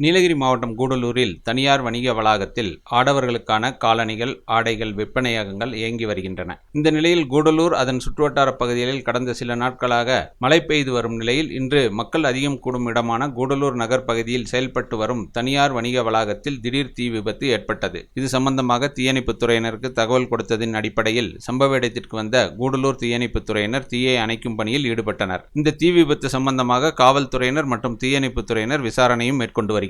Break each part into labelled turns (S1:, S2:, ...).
S1: நீலகிரி மாவட்டம் கூடலூரில் தனியார் வணிக வளாகத்தில் ஆடவர்களுக்கான காலணிகள் ஆடைகள் விற்பனையகங்கள் இயங்கி வருகின்றன. இந்த நிலையில் கூடலூர் அதன் சுற்றுவட்டார பகுதிகளில் கடந்த சில நாட்களாக மழை பெய்து வரும் நிலையில் இன்று மக்கள் அதிகம் கூடும் இடமான கூடலூர் நகர் பகுதியில் செயல்பட்டு வரும் தனியார் வணிக வளாகத்தில் திடீர் தீ விபத்து ஏற்பட்டது. இது சம்பந்தமாக தீயணைப்புத் துறையினருக்கு தகவல் கொடுத்ததின் அடிப்படையில் சம்பவ இடத்திற்கு வந்த கூடலூர் தீயணைப்புத் துறையினர் தீயை அணைக்கும் பணியில் ஈடுபட்டனர். இந்த தீ விபத்து சம்பந்தமாக காவல்துறையினர் மற்றும் தீயணைப்புத் துறையினர் விசாரணையும் மேற்கொண்டு வருகின்றனர்.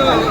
S2: Hey!